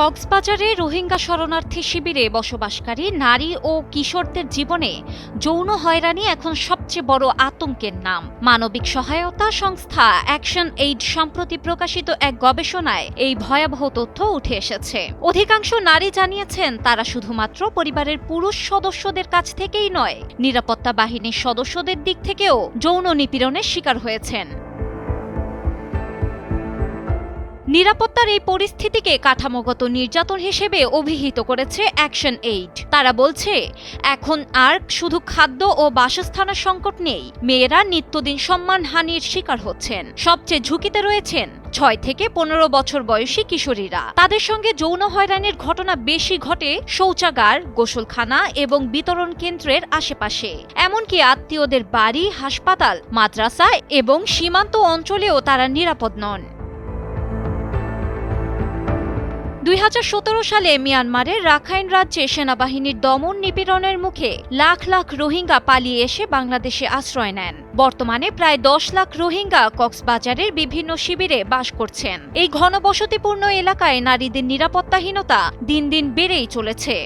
কক্সবাজারে রোহিঙ্গা শরণার্থী শিবিরে বসবাসকারী নারী ও কিশোরদের জীবনে যৌন হয়রানি এখন সবচেয়ে বড় আতঙ্কের নাম। মানবিক সহায়তা সংস্থা অ্যাকশন এইড সম্প্রতি প্রকাশিত এক গবেষণায় এই ভয়াবহ তথ্য উঠে এসেছে। অধিকাংশ নারী জানিয়েছেন, তারা শুধুমাত্র পরিবারের পুরুষ সদস্যদের কাছ থেকেই নয়, নিরাপত্তা বাহিনীর সদস্যদের দিক থেকেও যৌন নিপীড়নের শিকার হয়েছেন। নিরাপত্তার এই পরিস্থিতিকে কাঠামোগত নির্যাতন হিসেবে অভিহিত করেছে অ্যাকশন এইড। তারা বলছে, এখন আর শুধু খাদ্য ও বাসস্থানের সংকট নেই, মেয়েরা নিত্যদিন সম্মানহানির শিকার হচ্ছেন। সবচেয়ে ঝুঁকিতে রয়েছেন ছয় থেকে পনেরো বছর বয়সী কিশোরীরা। তাদের সঙ্গে যৌন হয়রানির ঘটনা বেশি ঘটে শৌচাগার, গোসলখানা এবং বিতরণ কেন্দ্রের আশেপাশে। এমনকি আত্মীয়দের বাড়ি, হাসপাতাল, মাদ্রাসা এবং সীমান্ত অঞ্চলেও তারা নিরাপদ নন। দুই হাজার সতেরো সালে মিয়ানমারের রাখাইন রাজ্যে সেনাবাহিনীর দমন নিপীড়নের মুখে লাখ লাখ রোহিঙ্গা পালিয়ে এসে বাংলাদেশে আশ্রয় নেন। বর্তমানে প্রায় দশ লাখ রোহিঙ্গা কক্সবাজারের বিভিন্ন শিবিরে বাস করছেন। এই ঘনবসতিপূর্ণ এলাকায় নারীদের নিরাপত্তাহীনতা দিন দিন বেড়েই চলেছে।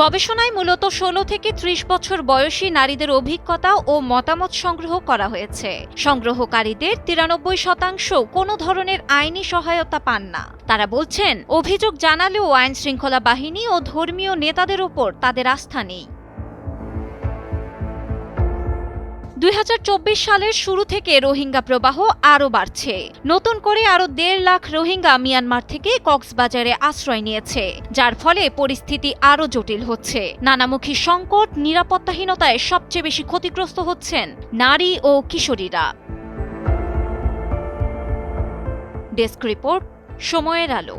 গবেষণায় মূলত ষোলো থেকে ত্রিশ বছর বয়সী নারীদের অভিজ্ঞতা ও মতামত সংগ্রহ করা হয়েছে। সংগ্রহকারীদের তিরানব্বই শতাংশ কোনো ধরনের আইনি সহায়তা পান না। তারা বলছেন, অভিযোগ জানালেও আইন শৃঙ্খলা বাহিনী ও ধর্মীয় নেতাদের ওপর তাদের আস্থা নেই। দুই হাজার চব্বিশ সালের শুরু থেকে রোহিঙ্গা প্রবাহ আরও বাড়ছে। নতুন করে আরও দেড় লাখ রোহিঙ্গা মিয়ানমার থেকে কক্সবাজারে আশ্রয় নিয়েছে, যার ফলে পরিস্থিতি আরও জটিল হচ্ছে। নানামুখী সংকট, নিরাপত্তাহীনতায় সবচেয়ে বেশি ক্ষতিগ্রস্ত হচ্ছেন নারী ও কিশোরীরা। ডেস্ক রিপোর্ট, সময়ের আলো।